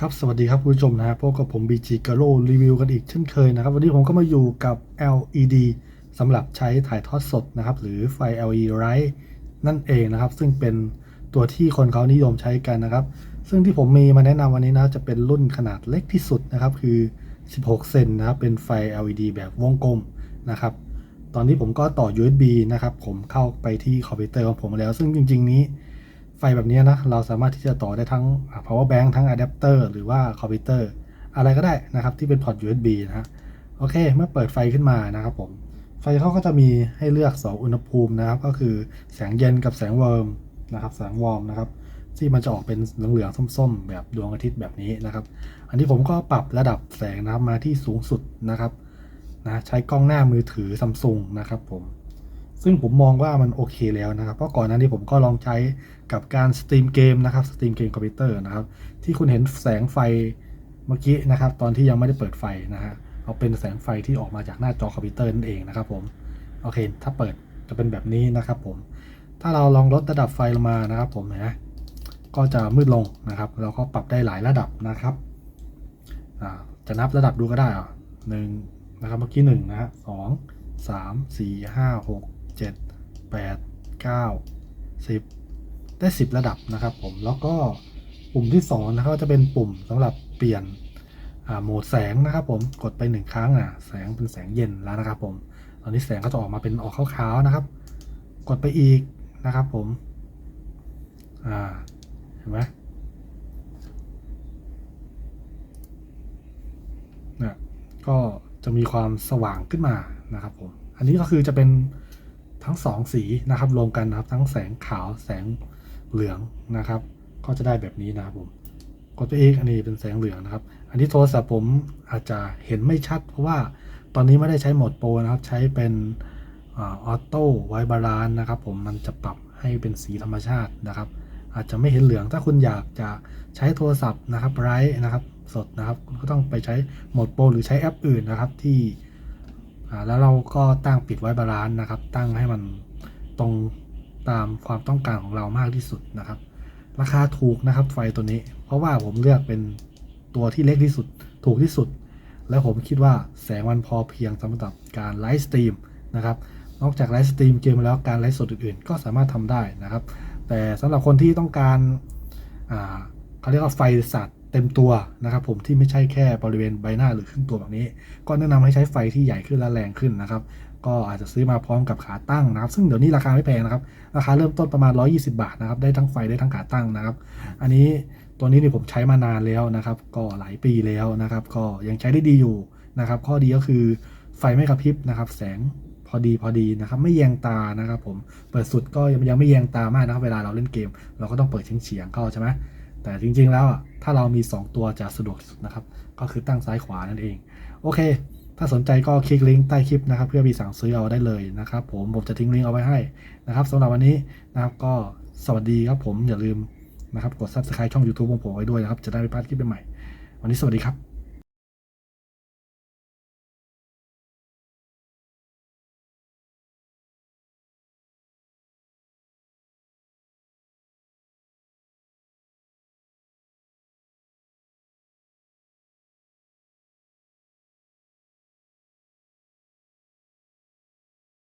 ครับ สวัสดีครับคุณผู้ชมนะฮะพบกับผม BG g a l o รีวิวกันอีกเช่นเคยนะครับ วันนี้ผมก็มาอยู่กับ LED สำหรับใช้ถ่ายทอดสดนะครับ หรือไฟ LED Light นั่นเองนะครับ ซึ่งเป็นตัวที่คนเขานิยมใช้กันนะครับ ซึ่งที่ผมมีมาแนะนำวันนี้นะจะเป็นรุ่นขนาดเล็กที่สุดนะครับ คือ 16 เซนนะครับ เป็นไฟ LED แบบวงกลมนะครับ ตอนนี้ผมก็ต่อ USB นะครับ ผมเข้าไปที่คอมพิวเตอร์ของผมแล้ว ซึ่งจริง ๆ นี้ ไฟแบบนี้นะเราสามารถที่จะต่อได้ทั้ง power bank ทั้งอะแดปเตอร์หรือว่าคอมพิวเตอร์อะไรก็ได้นะครับที่เป็นพอร์ต USB นะฮะโอเค เมื่อเปิดไฟขึ้นมานะครับผมไฟเขาก็จะมีให้เลือก 2 อุณหภูมินะครับ ก็คือแสงเย็นกับแสงเวิร์มนะครับแสงวอร์มนะครับที่มันจะออกเป็นเหลืองๆส้มๆ แบบดวงอาทิตย์แบบนี้นะครับ อันนี้ผมก็ปรับระดับแสงนะครับมาที่สูงสุดนะครับนะใช้กล้องหน้ามือถือซัมซุงนะครับผม ซึ่งผมมองว่ามันโอเคแล้วนะครับ เพราะก่อนหน้านี้ผมก็ลองใช้กับการสตรีมเกมนะครับสตรีมเกมคอมพิวเตอร์นะครับ ที่คุณเห็นแสงไฟเมื่อกี้นะครับ ตอนที่ยังไม่ได้เปิดไฟนะฮะเอาเป็นแสงไฟที่ออกมาจากหน้าจอคอมพิวเตอร์นั่นเองนะครับ ผมโอเค ถ้าเปิดจะเป็นแบบนี้นะครับผม ถ้าเราลองลดระดับไฟลงมานะครับ ผมนะก็จะมืดลงนะครับ เราก็ปรับได้หลายระดับนะครับจะนับระดับดูก็ได้อะหนึ่งนะครับเมื่อกี้หนึ่งนะฮะสองสามสี่ห้าหก เจ็ดแปดเก้าสิบได้สิบระดับนะครับผมแล้วก็ปุ่มที่สองนะครับจะเป็นปุ่มสำหรับเปลี่ยนโหมดแสงนะครับผมกดไปหนึ่งครั้งอะแสงเป็นแสงเย็นแล้วนะครับผมตอนนี้แสงก็จะออกมาเป็นออกขาวๆนะครับ กดไปอีกนะครับผมอ่าเห็นไหมนี่ก็จะมีความสว่างขึ้นมานะครับผม อันนี้ก็คือจะเป็น ทั้งสองสีนะครับรวมกันนะครับ ทั้งแสงขาวแสงเหลืองนะครับ ก็จะได้แบบนี้นะครับผมกดไปอีกอันนี้เป็นแสงเหลืองนะครับ อันนี้โทรศัพท์ผมอาจจะเห็นไม่ชัด เพราะว่าตอนนี้ไม่ได้ใช้โหมดโปรนะครับ ใช้เป็นออโต้ไวบาลานนะครับ ผมมันจะปรับให้เป็นสีธรรมชาตินะครับ อาจจะไม่เห็นเหลืองถ้าคุณอยากจะใช้โทรศัพท์นะครับไรท์นะครับสดนะครับ คุณก็ต้องไปใช้โหมดโปรหรือใช้แอปอื่นนะครับที่ แล้วเราก็ตั้งปิดไว้บาลานซ์นะครับ ตั้งให้มันตรงตามความต้องการของเรามากที่สุดนะครับ ราคาถูกนะครับไฟตัวนี้ เพราะว่าผมเลือกเป็นตัวที่เล็กที่สุด ถูกที่สุด แล้วผมคิดว่าแสงมันพอเพียงสำหรับการไลฟ์สตรีมนะครับ นอกจากไลฟ์สตรีมเกมแล้วการไลฟ์สดอื่นๆ ก็สามารถทำได้นะครับ แต่สำหรับคนที่ต้องการเขาเรียกว่าไฟสัตว เต็มตัวนะครับผมที่ไม่ใช่แค่บริเวณใบหน้าหรือครึ่งตัวแบบนี้ ก็แนะนำให้ใช้ไฟที่ใหญ่ขึ้นและแรงขึ้นนะครับก็อาจจะซื้อมาพร้อมกับขาตั้งนะครับ ซึ่งเดี๋ยวนี้ราคาไม่แพงนะครับ ราคาเริ่มต้นประมาณ 120 บาทนะครับ ได้ทั้งไฟได้ทั้งขาตั้งนะครับ อันนี้ตัวนี้เนี่ยผมใช้มานานแล้วนะครับ ก็หลายปีแล้วนะครับ ก็ยังใช้ได้ดีอยู่นะครับ ข้อดีก็คือไฟไม่กระพริบนะครับ แสงพอดีพอดีนะครับ ไม่แยงตานะครับ ผม เปิดสุดก็ยังยังไม่แยงตามากนะครับ เวลาเราเล่นเกม เราก็ต้องเปิดเฉียงๆเข้าใช่ไหม แต่จริงๆแล้วอะถ้าเรามี 2 ตัวจะสะดวกที่สุดนะครับ ก็คือตั้งซ้ายขวานั่นเอง โอเค ถ้าสนใจก็คลิกลิงก์ใต้คลิปนะครับเพื่อมีสั่งซื้อเอาได้เลยนะครับ ผมผมจะทิ้งลิงก์เอาไว้ให้นะครับสำหรับวันนี้นะครับก็สวัสดีครับผมอย่าลืมนะครับกด subscribe ช่อง YouTube ของผมไว้ด้วยนะครับ จะได้ไม่พลาดคลิปใหม่ๆวันนี้สวัสดีครับ